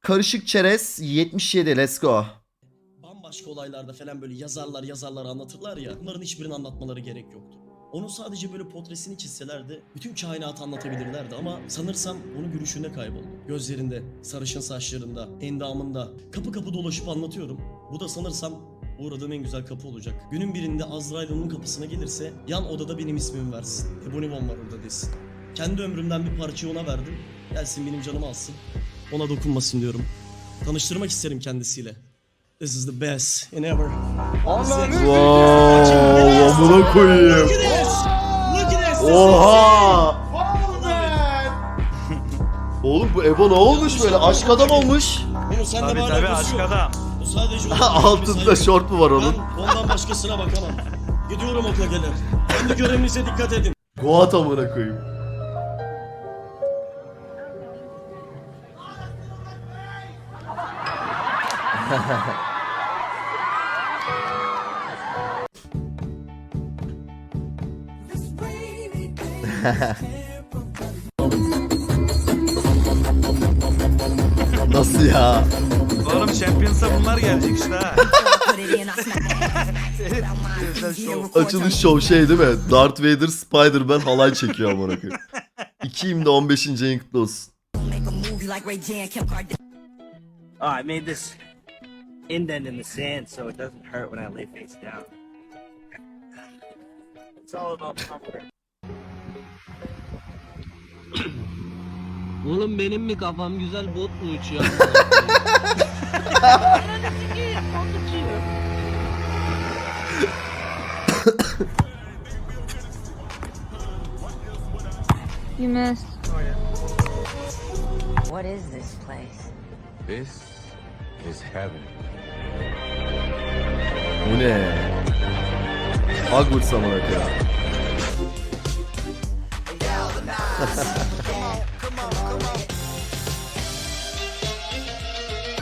Karışık çerez 77 let's go. bambaşka olaylarda falan böyle yazarlar yazarlar anlatırlar ya. Bunların hiçbirini anlatmaları gerek yoktu. Onun sadece böyle potresini çizselerdi bütün kainatı anlatabilirlerdi ama sanırsam onun gülüşünde kayboldu. Gözlerinde, sarışın saçlarında, endamında kapı kapı dolaşıp anlatıyorum. Bu da sanırsam uğradığım en güzel kapı olacak. Günün birinde Azrail onun kapısına gelirse yan odada benim ismimi versin. Ebonimon var orada desin. Kendi ömrümden bir parçayı ona verdim. Gelsin benim canımı alsın. Ona dokunmasın diyorum. Tanıştırmak isterim kendisiyle. This is the best in ever. Wow, amına koyayım. Look at this! Look at this! Oha! Oğlum bu Ebo ne olmuş böyle? Aşk adam olmuş. Bunu sen de Tabii alakası aşk adam. Bu sadece onun Altında şort mu var onun? Ben ondan başkasına bakamam. Gidiyorum okula gelir. Kendi görevinize dikkat edin. Goat amına koyayım. Nasıl ya? Oğlum Champions'a bunlar gelecek işte ha. Açılış show şey değil mi? Darth Vader Spider-Man halay çekiyor amına koyayım. 2'yim de 15. yayın kutlu olsun. I made this indent in the sand so it doesn't hurt when I lay face down. It's all about comfort. Oğlum benim mi kafam güzel bot mu uçuyor? You missed. What is this place? This is heaven. Bu ne? Hogwarts amına koyayım.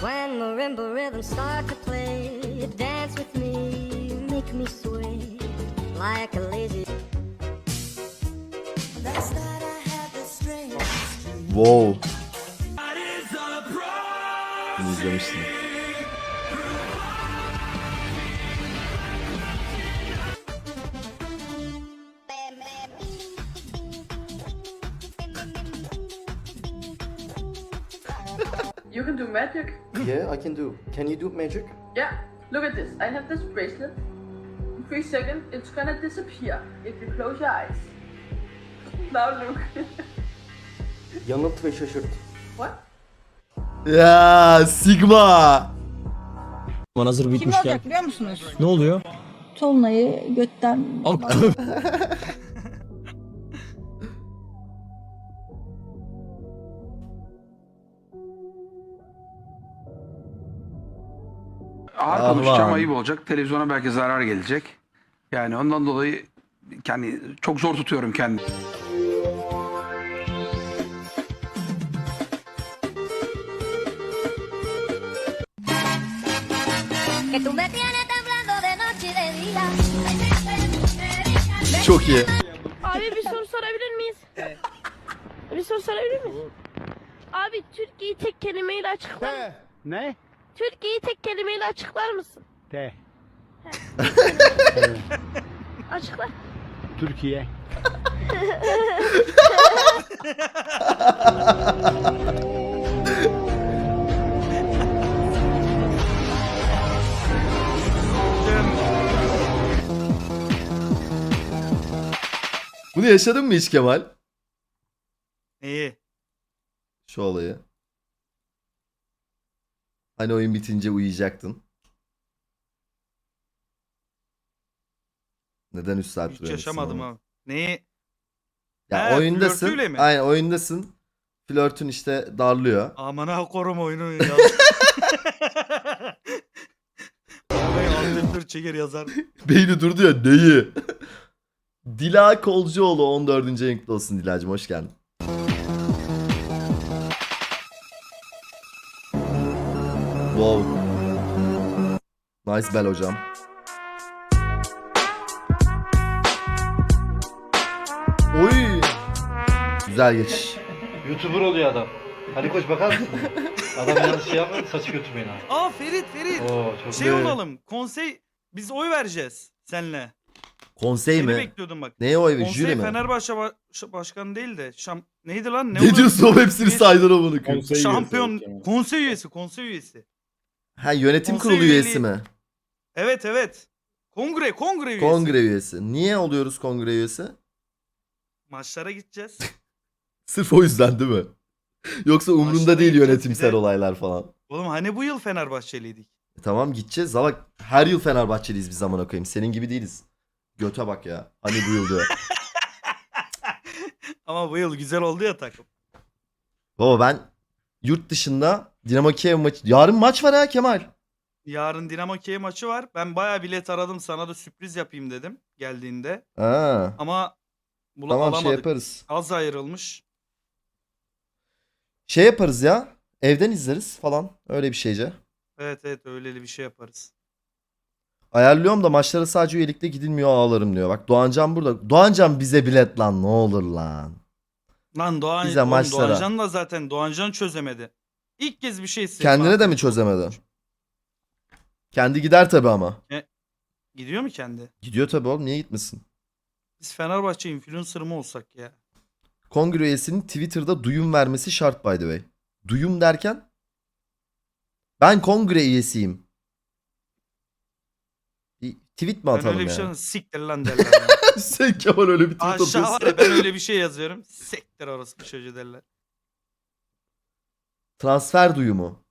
When marimba rhythms start to play, dance with me, make me sway like a lazy. Last night I had the strength. Wow. Bunu izlemiştim. Magic. Yeah, I can do. Can you do magic? Yeah, look at this. I have this bracelet. In three seconds, it's gonna disappear if you close your eyes. Now look. Yanılt ve şaşırt. what? Ya Sigma. Hazır Kim bitmişken. olacak biliyor musunuz? Ne oluyor? Tolunay'ı götten... Ağır Aman. konuşacağım ayıp olacak. Televizyona belki zarar gelecek. Yani ondan dolayı kendi çok zor tutuyorum kendimi. Çok iyi. Abi bir soru sorabilir miyiz? Bir soru sorabilir miyiz? Abi Türkiye'yi tek kelimeyle açıklar Ne? Türkiye'yi tek kelimeyle açıklar mısın? De. Açıkla. Türkiye. Bunu yaşadın mı hiç Kemal? İyi. Şu olayı. Hani oyun bitince uyuyacaktın. Neden 3 saat Hiç duruyorsun yaşamadım ama? abi. Neyi? Ya He, oyundasın. flörtüyle mi? Aynen oyundasın. Flörtün işte darlıyor. Amına korum oyunu ya. Arabayı altı çeker yazar. Beyni durdu ya neyi? Dila Kolcuoğlu 14. renkli olsun Dilacım hoş geldin. Wow. Nice bell hocam. Oy. Güzel geçiş. YouTuber oluyor adam. Ali Koç bakar mısın? Adam yanlış şey yapmadı saçı götürmeyin abi. Aa Ferit Ferit. Oo çok Şey Ne? olalım. Konsey biz oy vereceğiz senle. Konsey Seni mi? bekliyordum bak. Neye oy ver? Konsey Jüri mi? Fenerbahçe ba- ş- başkanı değil de şam neydi lan? Ne oluyor? diyorsun oğlum hepsini saydın amına koyayım. Şampiyon konsey üyesi, konsey üyesi. Ha yönetim Konsey kurulu üyesi mi? Evet evet. Kongre, kongre üyesi. Kongre üyesi. Niye oluyoruz kongre üyesi? Maçlara gideceğiz. Sırf o yüzden değil mi? Yoksa umrunda Maçlara değil gideceğiz, yönetimsel bir de- olaylar falan. Oğlum hani bu yıl Fenerbahçeliydik. E tamam gideceğiz. Salak her yıl Fenerbahçeliyiz biz zaman koyayım. Senin gibi değiliz. Göte bak ya. Hani bu yıl diyor. Ama bu yıl güzel oldu ya takım. Baba ben yurt dışında Dinamo Kiev maçı... Yarın maç var ha Kemal. Yarın Dinamo Kiev maçı var. Ben bayağı bilet aradım sana da sürpriz yapayım dedim geldiğinde. Ha. Ama bula Tamam alamadık. şey yaparız. Az ayrılmış. Şey yaparız ya. Evden izleriz falan. Öyle bir şeyce. Evet evet öyleli bir şey yaparız. Ayarlıyorum da maçlara sadece üyelikle gidilmiyor ağlarım diyor. Bak Doğancan burada. Doğancan bize bilet lan ne olur lan. Lan Doğan, Bize oğlum maçlara. Doğancan da zaten Doğancan çözemedi. İlk kez bir şey istedi. Kendine de mi çözemedi? Kendi gider tabi ama. Gidiyor mu kendi? Gidiyor tabi oğlum niye gitmesin? Biz Fenerbahçe influencer mı olsak ya? Kongre üyesinin Twitter'da duyum vermesi şart by the way. Duyum derken? Ben kongre üyesiyim. Tweet mi Ben atalım öyle bir şey yani? siktir lan derler. bana. Sen Kemal öyle bir tweet Aşağı var atıyorsun. ya ben öyle bir şey yazıyorum. Siktir orası bir çocuğu derler. Transfer duyumu.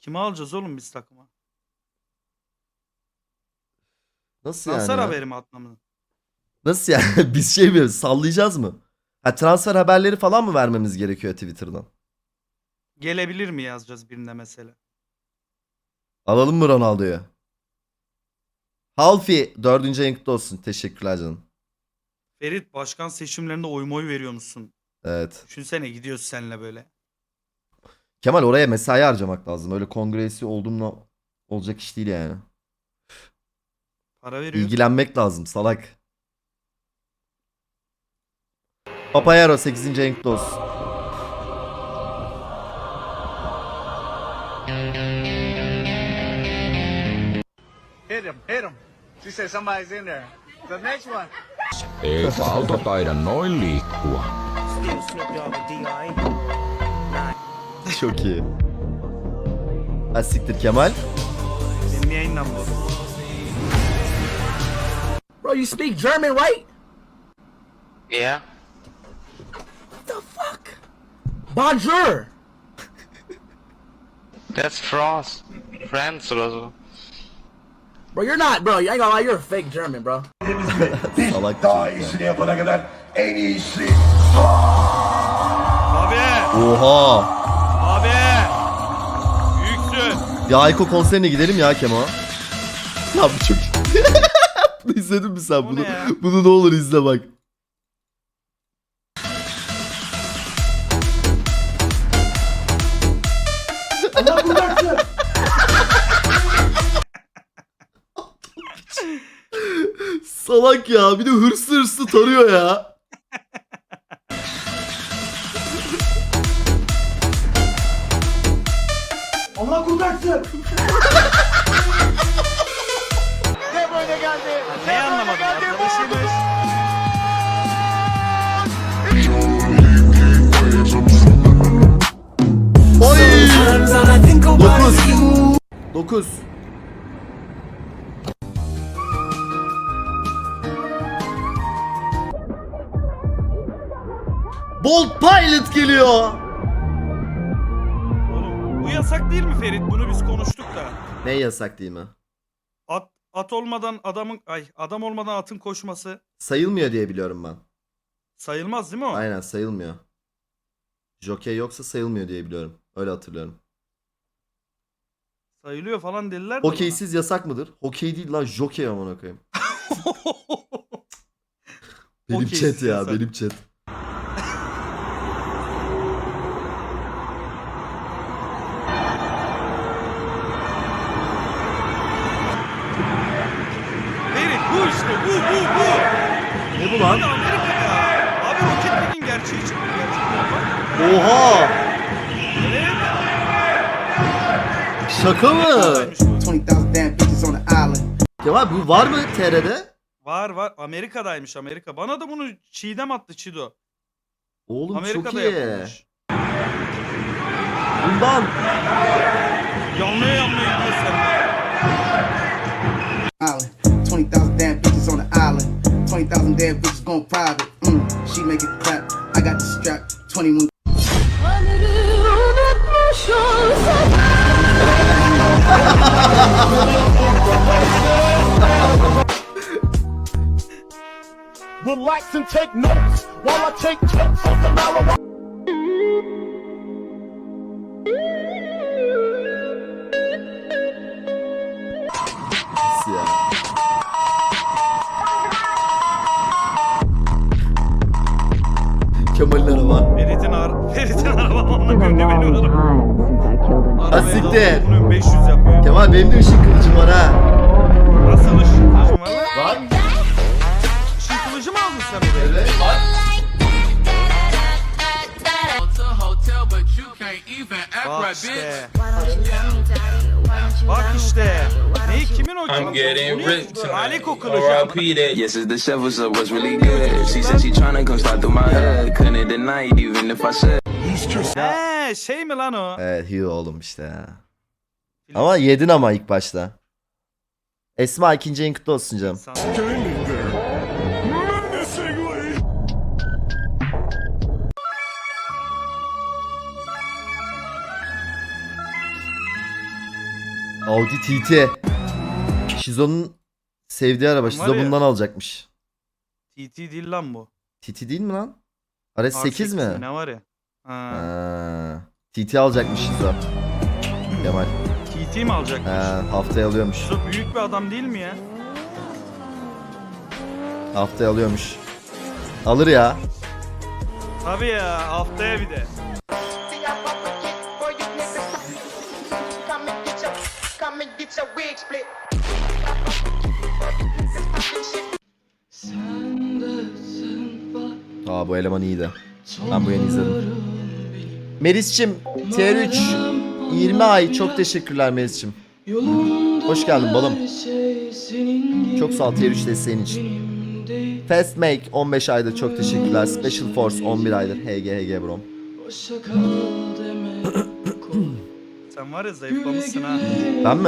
Kime alacağız oğlum biz takıma? Nasıl yani? Transfer ya? haberi mi atmamız? Nasıl yani? Biz şey mi sallayacağız mı? Ha, transfer haberleri falan mı vermemiz gerekiyor Twitter'dan? Gelebilir mi yazacağız birine mesela? Alalım mı Ronaldo'yu? Halfi dördüncü ayın kutlu olsun. Teşekkürler canım. Ferit başkan seçimlerinde oy moy veriyor musun? Evet. Düşünsene gidiyoruz seninle böyle. Kemal oraya mesai harcamak lazım. Öyle kongresi olduğumla olacak iş değil yani. Para veriyor. İlgilenmek lazım salak. Papayaro 8. ayın kutlu olsun. Hit him, hit him. She said somebody's in there. The next one. Eikä auto taida noin liikkua. Still Snoop Dogg D.I. Çok iyi. Ha siktir Kemal. Benim yayından bu. Bro, you speak German, right? Yeah. What The fuck? Bonjour. That's Frost. France oder so. Bro, you're not, bro. I ain't gonna lie, you're a fake German, bro. Salak. çocuk ya. yapana kadar en iyisi. Abi! Oha. Abi! Büyüksün. Ya Ayko konserine gidelim ya Kemo. Ya bu çok... izledin mi sen Bu bunu? Bunu ne olur izle bak. Salak ya bir de hırslı hırslı tarıyor ya. Allah kurtarsın. Ne anlamadım arkadaşımız? Oy! 9 9 Bolt Pilot geliyor. Oğlum bu yasak değil mi Ferit? Bunu biz konuştuk da. Ne yasak değil mi? At, at olmadan adamın ay adam olmadan atın koşması Sayılmıyor diye biliyorum ben. sayılmaz değil mi o? Aynen sayılmıyor. Jockey yoksa sayılmıyor diye biliyorum. Öyle hatırlıyorum. Sayılıyor falan dediler de bana. Hokeysiz yasak mıdır? Hokey değil lan jockey amına koyayım. Benim Hokeysiz chat ya yasak. benim chat. Oha! Şaka mı? Amerika'daymış bu. 20,000 damn bitches on the island. Kemal bu var mı TR'de? Var var. Amerika'daymış Amerika. Bana da bunu Çiğdem attı Çido. Oğlum çok Amerika'da iyi. yapılmış. Bundan. Yanlaya yanlaya gidiyor sen. Island. 20,000 damn bitches on the island. 20,000 damn bitches going private. Mm, she make it clap. I got the strap. 21 Relax and take notes while I take totes of the marijuana. Kemal'in araba. Ferit'in ar Ferit'in araba amına koyayım ne benim arabam. Ha, Arabaya siktir. dalıyor, bunu 500 yapıyor. Kemal benim de ışık kılıcım var ha. Nasıl ışın kılıcım var lan? Bak. Işın kılıcı mı aldın sen oraya? Evet bak. Bak işte. Bak işte. Neyi kimin o? I'm getting rich. Aliko kılıcı. Yes, it's the shovel, so what's really good? She said she tryna come slide through my hood. Couldn't deny it, even if I said. He şey mi lan o? Evet Hugh oğlum işte ya. Ama yedin ama ilk başta. Esma ikinci ayın kutlu olsun canım. Sen- Audi TT. Şizo'nun sevdiği araba. Var Şizo ya. bundan alacakmış. TT değil lan bu. TT değil mi lan? RS8 mi? Ne var ya? Ha. Ha. TT alacakmış Şizo. Kemal. TT mi alacakmış? Ha, haftaya alıyormuş. Şu büyük bir adam değil mi ya? Haftaya alıyormuş. Alır ya. Tabii ya haftaya bir de. Aa bu eleman iyiydi. Ben bu yeni izledim. Melis'cim TR3 20 ay çok teşekkürler Melis'cim. Hoş geldin balım. Çok sağ ol TR3 desteğin için. Fast Make 15 aydır çok teşekkürler. Special Force 11 aydır. HG HG bro. Sen var ya zayıflamışsın ha. Ben mi?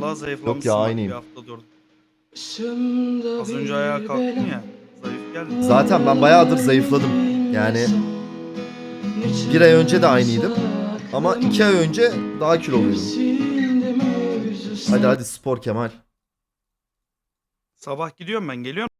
Vallahi zayıflamışsın. Yok ya, aynıyım. Bir hafta durdun. Az önce ayağa kalktın ya. Zayıf geldin. Zaten ben bayağıdır zayıfladım. Yani bir ay önce de aynıydım. Ama iki ay önce daha kiloluydum. Hadi hadi spor Kemal. Sabah gidiyorum ben geliyorum.